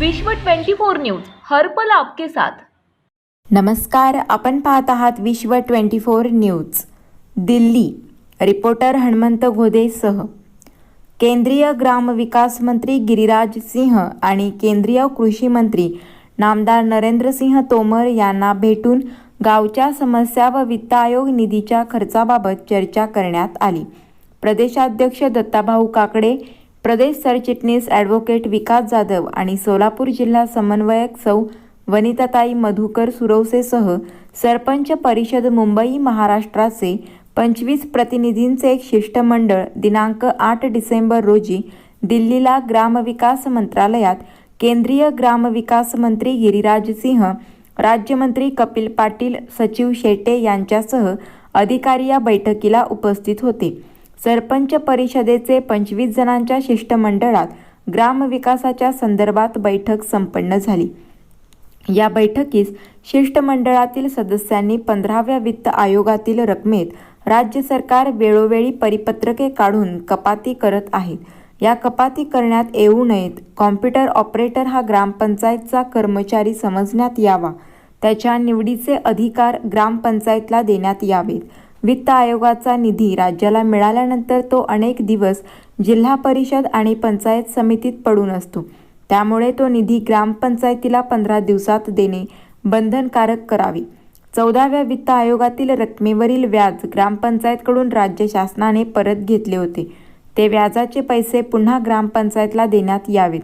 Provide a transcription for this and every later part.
विश्व 24 न्यूज हर्पल आपके साथ. नमस्कार आपण पाहत आहात Vishwa twenty four news. Delhi reporter Hanumant घोदेसह केंद्रीय ग्रामविकास मंत्री गिरिराज सिंह आणि केंद्रीय कृषी मंत्री नामदार नरेंद्रसिंह तोमर यांना भेटून गावच्या समस्या व वित्त आयोग निधीच्या खर्चाबाबत चर्चा करण्यात आली. प्रदेशाध्यक्ष दत्ताभाऊ काकडे प्रदेश सरचिटणीस ॲडव्होकेट विकास जाधव आणि सोलापूर जिल्हा समन्वयक सौ. वनिताताई मधुकर सुरवसेसह सरपंच परिषद मुंबई महाराष्ट्राचे पंचवीस प्रतिनिधींचे एक शिष्टमंडळ दिनांक आठ डिसेंबर रोजी दिल्लीला ग्रामविकास मंत्रालयात केंद्रीय ग्रामविकास मंत्री गिरिराज सिंह राज्यमंत्री कपिल पाटील सचिव शेटे यांच्यासह अधिकारी या बैठकीला उपस्थित होते. सरपंच परिषदेचे पंचवीस जणांच्या शिष्टमंडळात ग्रामविकासाच्या संदर्भात बैठक संपन्न झाली. या बैठकीस शिष्टमंडळातील सदस्यांनी पंधराव्या वित्त आयोगातील रकमेत राज्य सरकार वेळोवेळी परिपत्रके काढून कपाती करत आहेत या कपाती करण्यात येऊ नयेत कॉम्प्युटर ऑपरेटर हा ग्रामपंचायतचा कर्मचारी समजण्यात यावा. त्याच्या निवडीचे अधिकार ग्रामपंचायतला देण्यात यावेत. वित्त आयोगाचा निधी राज्याला मिळाल्यानंतर तो अनेक दिवस जिल्हा परिषद आणि पंचायत समितीत पडून असतो. त्यामुळे तो निधी ग्रामपंचायतीला पंधरा दिवसात देणे बंधनकारक करावे. चौदाव्या वित्त आयोगातील रकमेवरील व्याज ग्रामपंचायतकडून राज्य शासनाने परत घेतले होते. ते व्याजाचे पैसे पुन्हा ग्रामपंचायतला देण्यात यावेत.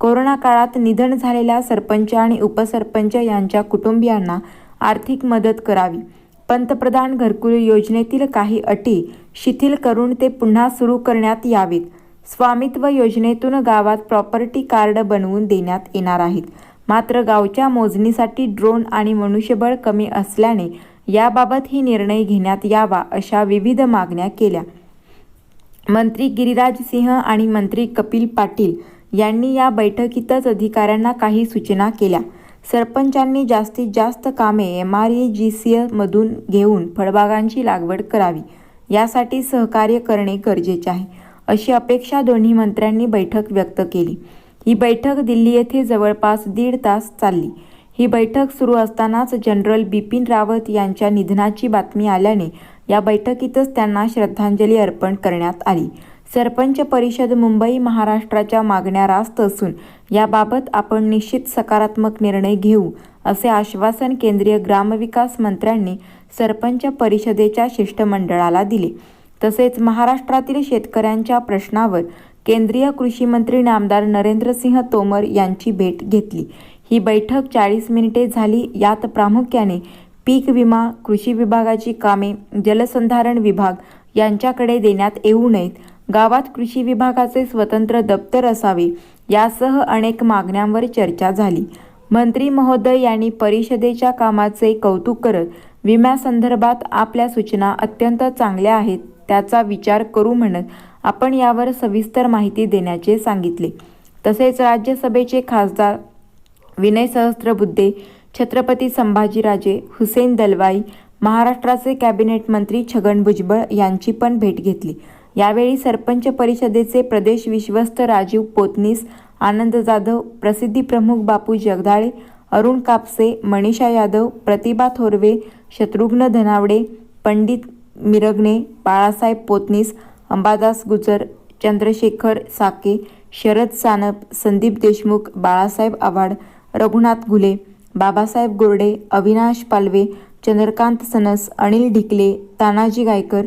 कोरोना काळात निधन झालेल्या सरपंच आणि उपसरपंच यांच्या कुटुंबियांना आर्थिक मदत करावी. पंतप्रधान घरकुल योजनेतील काही अटी शिथिल करून ते पुन्हा सुरू करण्यात यावेत. स्वामित्व योजनेतून गावात प्रॉपर्टी कार्ड बनवून देण्यात येणार आहेत. मात्र गावच्या मोजणीसाठी ड्रोन आणि मनुष्यबळ कमी असल्याने याबाबत ही निर्णय घेण्यात यावा अशा विविध मागण्या केल्या. मंत्री गिरिराज सिंह आणि मंत्री कपिल पाटील यांनी या बैठकीतच अधिकाऱ्यांना काही सूचना केल्या. सरपंचांनी जास्तीत जास्त कामे M R A G C मधून घेऊन फळबागांची लागवड करावी यासाठी सहकार्य करणे गरजेचे आहे अशी अपेक्षा दोन्ही मंत्र्यांनी बैठक व्यक्त केली. ही बैठक दिल्ली येथे जवळपास दीड तास चालली. ही बैठक सुरू असतानाच जनरल बिपिन रावत यांच्या निधनाची बातमी आल्याने या बैठकीतच त्यांना श्रद्धांजली अर्पण करण्यात आली. सरपंच परिषद मुंबई महाराष्ट्राच्या मागण्या रास्त असून याबाबत आपण निश्चित सकारात्मक निर्णय घेऊ असे आश्वासन केंद्रीय ग्रामविकास मंत्र्यांनी सरपंच परिषदेच्या शिष्टमंडळाला दिले. तसेच महाराष्ट्रातील शेतकऱ्यांच्या प्रश्नावर केंद्रीय कृषी मंत्री नामदार नरेंद्रसिंह तोमर यांची भेट घेतली. ही बैठक चाळीस मिनिटे झाली. यात प्रामुख्याने पीक विमा कृषी विभागाची कामे जलसंधारण विभाग यांच्याकडे देण्यात येऊ नयेत. गावात कृषी विभागाचे स्वतंत्र दप्तर असावे यासह अनेक मागण्यांवर चर्चा झाली. मंत्री महोदय यांनी परिषदेच्या कामाचे कौतुक करत विम्यासंदर्भात आपल्या सूचना अत्यंत चांगल्या आहेत त्याचा विचार करू म्हणत आपण यावर सविस्तर माहिती देण्याचे सांगितले. तसेच राज्यसभेचे खासदार विनय सहस्त्रबुद्धे छत्रपती संभाजीराजे हुसेन दलवाई महाराष्ट्राचे कॅबिनेट मंत्री छगन भुजबळ यांची पण भेट घेतली. यावेळी सरपंच परिषदेचे प्रदेश विश्वस्त राजीव पोतनीस आनंद जाधव प्रसिद्धी प्रमुख बापू जगदाळे अरुण कापसे मनीषा यादव प्रतिभा थोरवे शत्रुघ्न धनावडे पंडित मिरगणे बाळासाहेब पोतनीस अंबादास गुजर चंद्रशेखर साके शरद सानप संदीप देशमुख बाळासाहेब आव्हाड रघुनाथ घुले बाबासाहेब गोरडे अविनाश पालवे चंद्रकांत सनस अनिल ढिकले तानाजी गायकर